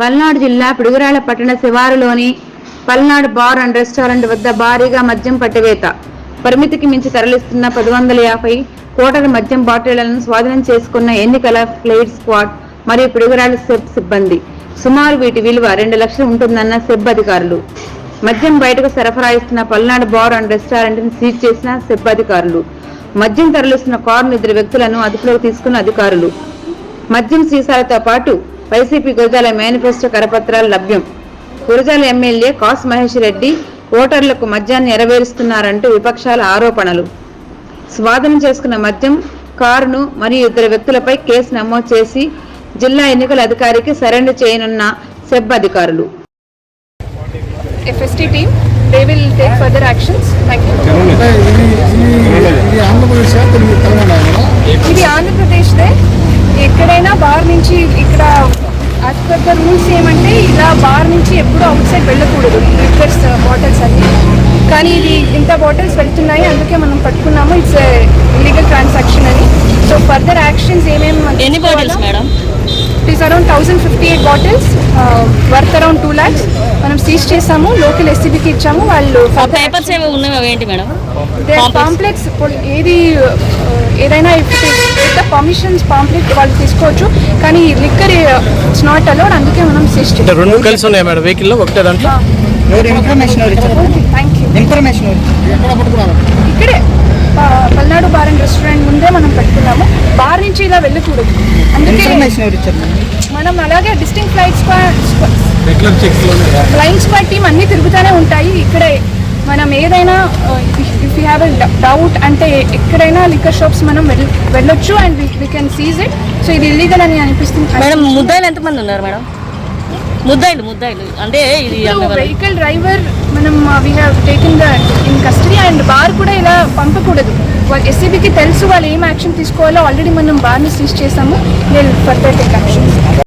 పల్నాడు జిల్లా పిడుగురాళ్ళ పట్టణ శివారులోని పల్నాడు బార్ అండ్ రెస్టారెంట్ వద్ద భారీగా మద్యం పట్టివేత. పరిమితికి మించి తరలిస్తున్న పది వందల యాభై కోటల మద్యం బాటిళ్ళను స్వాధీనం చేసుకున్న ఎన్నికల ఫ్లైట్ స్క్వాడ్ మరియు పిడుగురాళ్ళ సెబ్ సిబ్బంది. సుమారు వీటి విలువ రెండు లక్షలు ఉంటుందన్న సెబ్ అధికారులు. మద్యం బయటకు సరఫరా ఇస్తున్న పల్నాడు బార్ అండ్ రెస్టారెంట్ని సీజ్ చేసిన సెబ్ అధికారులు. మద్యం తరలిస్తున్న కారును ఇద్దరు వ్యక్తులను అదుపులోకి తీసుకున్న అధికారులు. మద్యం సీసాలతో పాటు వైసీపీ గురజాల మేనిఫెస్టో కరపత్రాలు లభ్యం. గురజాల ఎమ్మెల్యే కాసు మహేష్ రెడ్డి ఓటర్లకు మద్యాన్ని నెరవేరుస్తున్నారంటూ విపక్షాల ఆరోపణలు. స్వాధీనం చేసుకున్న మద్యం కారును మరియు ఇద్దరు వ్యక్తులపై కేసు నమోదు చేసి జిల్లా ఎన్నికల అధికారికి సరెండర్ చేయనున్న సెబ్ అధికారులు. అంటే ఇది ఆంధ్రప్రదేశ్దే ఎక్కడైనా బార్ నుంచి ఇక్కడ ద రూల్స్ ఏమంటే ఇలా బార్ నుంచి ఎప్పుడు అవుట్ సైడ్ వెళ్ళకూడదు. లిక్వర్స్ బాటిల్స్ అన్ని. కానీ ఇది ఇంత బాటిల్స్ వెళ్తున్నాయి అందుకే మనం పట్టుకున్నాము. ఇట్స్ ఇల్లీగల్ ట్రాన్సాక్షన్ అని. సో ఫర్దర్ యాక్షన్స్ ఏమేమి ఎన్ని bottles madam it is around thousand fifty eight bottles worth around two lakhs మనం సీజ్ చేసాము లోకల్ ఎస్సీబీకి ఇచ్చాము వాళ్ళు పేపర్స్ ఏవి ఉన్నాయి ఏంటి మేడం పాంప్లెట్స్ ఏది uh, ఏదైనా పెద్ద పర్మిషన్స్ పాంప్లెట్ వాళ్ళు తీసుకోవచ్చు. కానీ లిక్కర్ ఇట్స్ నాట్ అలౌడ్ అందుకే మనం చేస్తాం. రెండు కలిసి ఉన్నాయి మేడం వెహికల్లో ఒకటే దాంట్లో? ఇన్ఫర్మేషన్ ఇన్ఫర్మేషన్ ఇక్కడే పల్నాడు బార్ అండ్ రెస్టారెంట్ ముందే మనం పెట్టుకున్నాము. బార్ నుంచి ఇలా వెళ్ళకూడదు. అందుకే మనం అలాగే డిస్టింగ్ ఫ్లైట్స్ ఫ్లైయింగ్ స్క్వాడ్ టీమ్ అన్ని తిరుగుతూనే ఉంటాయి. ఇక్కడే మనం ఏదైనా యూ హ్యావ్ డౌట్ అంటే ఎక్కడైనా లిక్కర్ షాప్స్ మనం వెళ్- వెళ్ళొచ్చు and we can seize it so ఇది ఇల్లీగల్ అని అనిపిస్తుంది. మేడం ముద్దాయిలు ఎంతమంది ఉన్నారు మేడం? ముద్దాయిలు ముద్దాయిలు. అంటే ఇది వాళ్ళ- వెహికల్ డ్రైవర్ మనం we have taken the in custody and bar కూడా ఇలా పంపకూడదు. ఎస్సీబీకి తెలుసు వాళ్ళు ఏం యాక్షన్ తీసుకోవాలో. ఆల్రెడీ మనం బార్ని సీజ్ చేసాము. నేను ఫర్దర్ టేక్ యాక్షన్